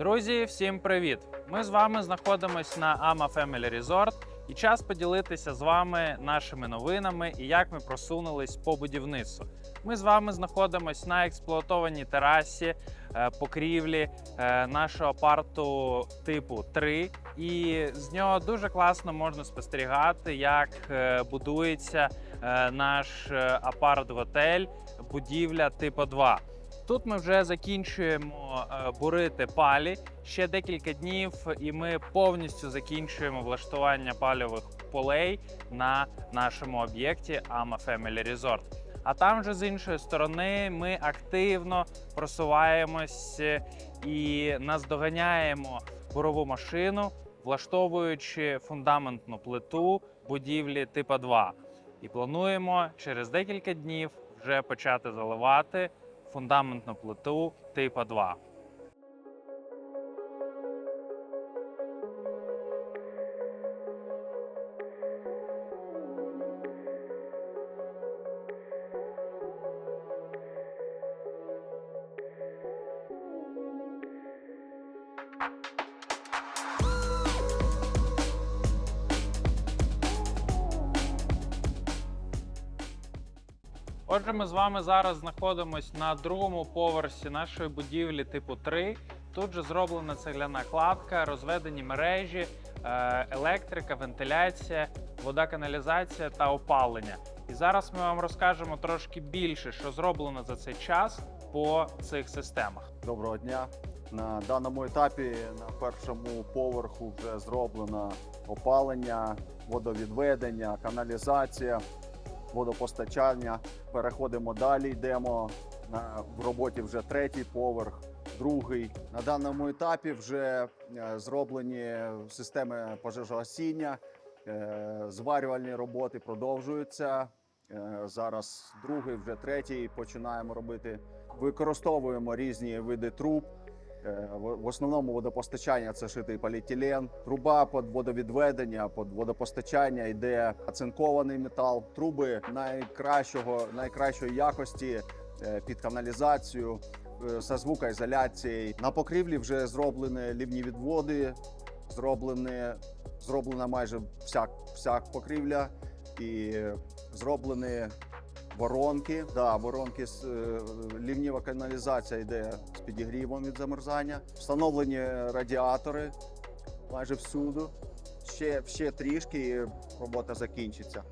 Друзі, всім привіт! Ми з вами знаходимося на Ama Family Resort і час поділитися з вами нашими новинами і як ми просунулись по будівництву. Ми з вами знаходимося на експлуатованій терасі е, покрівлі е, нашого апарту типу 3. І з нього дуже класно можна спостерігати, як е, будується наш апарт-готель, будівля типу 2. Тут ми вже закінчуємо е, бурити палі ще декілька днів, і ми повністю закінчуємо влаштування пальових полей на нашому об'єкті Ama Family Resort. А там же з іншої сторони ми активно просуваємось і наздоганяємо бурову машину, влаштовуючи фундаментну плиту будівлі типу 2. І плануємо через декілька днів вже почати заливати фундаментну плиту типу 2. Отже, ми з вами зараз знаходимося на другому поверсі нашої будівлі типу 3. Тут же зроблена цегляна кладка, розведені мережі, е, електрика, вентиляція, вода, каналізація та опалення. І зараз ми вам розкажемо трошки більше, що зроблено за цей час по цих системах. Доброго дня. На даному етапі на першому поверху вже зроблено опалення, водовідведення, каналізація, водопостачання. Переходимо далі, йдемо на в роботі вже третій поверх, другий. На даному етапі вже е, зроблені системи пожежогасіння, е, зварювальні роботи продовжуються. Е, Зараз другий, вже третій починаємо робити. Використовуємо різні види труб. Е, В основному водопостачання це шитий поліетилен. Труба під водовідведення, під водопостачання йде оцинкований метал. Труби найкращого, найкращої якості е, під каналізацію е, зі звукоізоляцією. На покрівлі вже зроблені лівні відводи, зроблені, зроблена майже вся, вся покрівля і зроблені воронки. Да, воронки з е, лівніва каналізація йде з підігрівом від замерзання. Встановлені радіатори майже всюди. Ще, ще трішки і робота закінчиться.